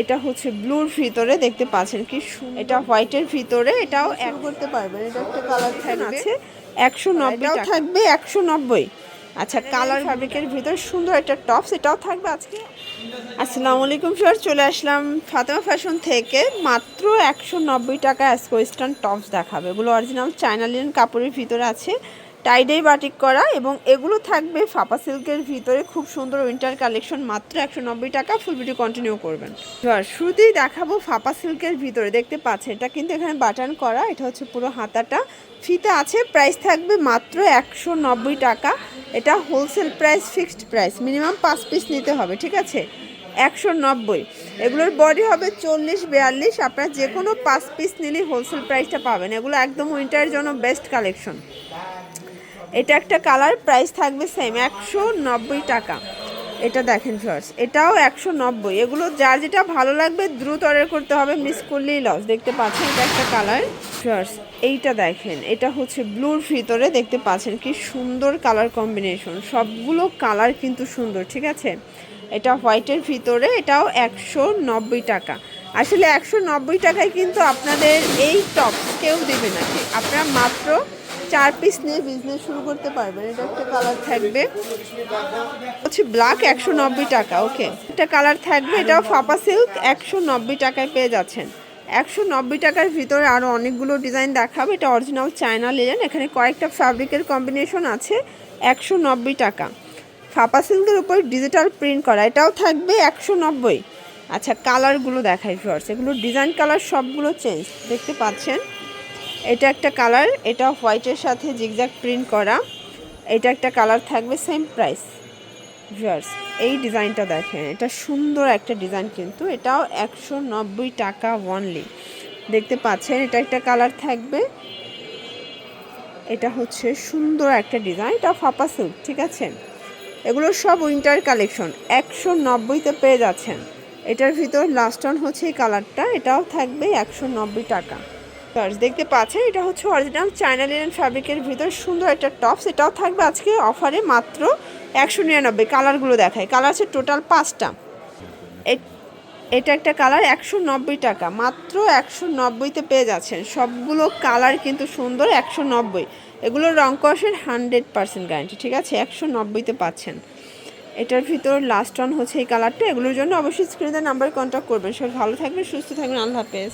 এটা হচ্ছে ব্লুর ভিতরে দেখতে পাচ্ছেন কি এটা হোয়াইটের ভিতরে এটাও এক করতে পারবেন এটা একটা কালার থাকবে। একশো নব্বই থাকবে একশো নব্বই। আচ্ছা কালার ফ্যাব্রিকের ভিতরে সুন্দর একটা টপস এটাও থাকবে আজকে। আসসালামু আলাইকুম স্যার চলে আসলাম ফাতেমা ফ্যাশন থেকে। মাত্র একশো নব্বই টাকা অ্যাসকোয়েস্টার্ন টপস দেখাবে। এগুলো অরিজিনাল চায়না লিনেন কাপড়ের ভিতরে আছে। টাইডাই বাটিক করা এবং এগুলো থাকবে ফাপা সিল্কের ভিতরে। খুব সুন্দর উইন্টার কালেকশন মাত্র একশো নব্বই টাকা ফুল ভিডিও কন্টিনিউ করবেন। এবার শুরুতেই দেখাবো ফাপা সিল্কের ভিতরে, দেখতে পাচ্ছেন, এটা কিন্তু এখানে বাটন করা, এটা হচ্ছে পুরো হাতাটা। ফিতে আছে প্রাইস থাকবে মাত্র একশো নব্বই টাকা, এটা wholesale price fixed price minimum পাঁচ পিস নিতে হবে, ঠিক আছে? একশো নব্বই। এগুলোর বডি হবে চল্লিশ বিয়াল্লিশ, আপনার যে কোনো পাঁচ পিস নিলেই হোলসেল প্রাইসটা পাবেন, এগুলো একদম উইন্টারের জন্য বেস্ট কালেকশন এটা একটা কালার প্রাইস থাকবে সেম একশো নব্বই টাকা। এটা দেখেন ফার্স এটাও একশো নব্বই এগুলো যার যেটা ভালো লাগবে, দ্রুত অর্ডার করতে হবে মিস করলেই লস দেখতে পাচ্ছেন, এটা একটা কালার। ফার্স এইটা দেখেন, এটা হচ্ছে ব্লুর ভিতরে দেখতে পাচ্ছেন কি সুন্দর কালার কম্বিনেশন সবগুলো কালার কিন্তু সুন্দর, ঠিক আছে? এটা হোয়াইটের ভিতরে, এটাও একশো নব্বই টাকা। আসলে একশো নব্বই টাকায় কিন্তু আপনাদের এই টপ কেউ দেবে না। আপনারা মাত্র চার পিস নিয়ে বিজনেস শুরু করতে পারবেন। এটা একটা কালার থাকবে। হচ্ছে ব্ল্যাক একশো নব্বই টাকা ওকে একটা কালার থাকবে, এটাও ফাপা সিল্ক একশো নব্বই টাকায় পেয়ে যাচ্ছেন। একশো নব্বই টাকার ভিতরে আরও অনেকগুলো ডিজাইন দেখাবে। এটা অরিজিনাল চায়না লিলেন এখানে কয়েকটা ফ্যাব্রিকের কম্বিনেশন আছে, একশো নব্বই টাকা। ফাপা সিল্কের উপর ডিজিটাল প্রিন্ট করা, এটাও থাকবে একশো নব্বই। আচ্ছা কালারগুলো দেখাই ফার্স এগুলো ডিজাইন কালার সবগুলো চেঞ্জ দেখতে পাচ্ছেন? এটা একটা কালার, এটা হোয়াইটের সাথে জিগজ্যাগ প্রিন্ট করা। এটা একটা কালার থাকবে সেম প্রাইস ভিউয়ার্স এই ডিজাইনটা দেখেন, এটা সুন্দর একটা ডিজাইন কিন্তু। এটাও একশো নব্বই টাকা ওনলি দেখতে পাচ্ছেন, এটা একটা কালার থাকবে। এটা হচ্ছে সুন্দর একটা ডিজাইন, এটা ফাপা সিল্ক ঠিক আছে? এগুলো সব উইন্টার কালেকশন একশো নব্বইতে পেয়ে যাচ্ছেন। এটার ভিতর লাস্ট অন হচ্ছে এই কালারটা, এটাও থাকবে একশো নব্বই টাকা। ফার্স্ট দেখতে পাচ্ছেন, এটা হচ্ছে অরিজিনাল চায়না লিনেন ফ্যাব্রিকের ভিতর সুন্দর একটা টপস এটাও থাকবে আজকে অফারে মাত্র একশো নিরানব্বই। কালারগুলো দেখায় কালার আছে টোটাল পাঁচটা। এটা একটা কালার একশো নব্বই টাকা। মাত্র একশো নব্বইতে পেয়ে যাচ্ছেন। সবগুলো কালার কিন্তু সুন্দর, একশো নব্বই। এগুলো রং কষের হান্ড্রেড পার্সেন্ট গ্যারান্টি ঠিক আছে? একশো নব্বইতে পাচ্ছেন। এটার ভিতর লাস্ট অন হচ্ছে এই কালারটা এগুলোর জন্য অবশ্যই স্ক্রিনে নাম্বার কন্ট্যাক্ট করবেন। সবাই ভালো থাকবেন, সুস্থ থাকবেন। আল্লাহ হাফেজ।